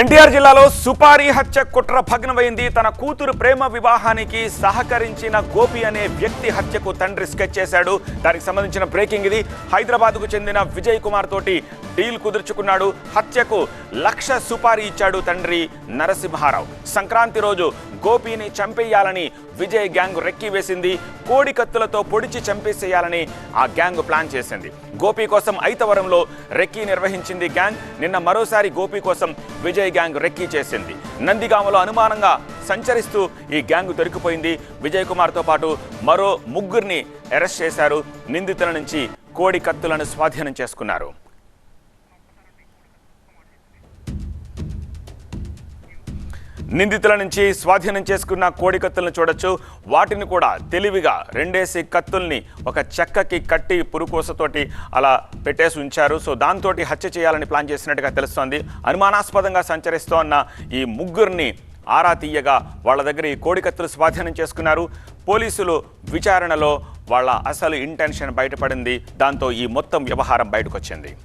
ఎన్టీఆర్ జిల్లాలో సుపారీ హత్య కుట్ర భగ్నమైంది. తన కూతురు ప్రేమ వివాహానికి సహకరించిన గోపి అనే వ్యక్తి హత్యకు తండ్రి స్కెచ్ చేశాడు. దానికి సంబంధించిన బ్రేకింగ్ ఇది. హైదరాబాద్కు చెందిన విజయ్ కుమార్ తోటి డీల్ కుదుర్చుకున్నాడు. హత్యకు లక్ష సుపారీ ఇచ్చాడు తండ్రి నరసింహారావు. సంక్రాంతి రోజు గోపిని చంపేయాలని విజయ్ గ్యాంగ్ రెక్కి వేసింది. కోడి కత్తులతో పొడిచి చంపేసేయాలని ఆ గ్యాంగ్ ప్లాన్ చేసింది. గోపి కోసం ఐతవరంలో రెక్కీ నిర్వహించింది గ్యాంగ్. నిన్న మరోసారి గోపి కోసం విజయ్ గ్యాంగ్ రెక్కీ చేసింది. నందిగామలో అనుమానంగా సంచరిస్తూ ఈ గ్యాంగ్ దొరికిపోయింది. విజయ్ కుమార్తో పాటు మరో ముగ్గురిని అరెస్ట్ చేశారు. నిందితుల నుంచి కోడి కత్తులను స్వాధీనం చేసుకున్నారు. నిందితుల నుంచి స్వాధీనం చేసుకున్న కోడి కత్తులను చూడొచ్చు. వాటిని కూడా తెలివిగా రెండేసి కత్తుల్ని ఒక చెక్కకి కట్టి పురుకోసతోటి అలా పెట్టేసి ఉంచారు. సో దాంతో హత్య చేయాలని ప్లాన్ చేసినట్టుగా తెలుస్తోంది. అనుమానాస్పదంగా సంచరిస్తోన్న ఈ ముగ్గురిని ఆరా తీయగా వాళ్ళ దగ్గర ఈ కోడికత్తులు స్వాధీనం చేసుకున్నారు. పోలీసులు విచారణలో వాళ్ళ అసలు ఇంటెన్షన్ బయటపడింది. దాంతో ఈ మొత్తం వ్యవహారం బయటకొచ్చింది.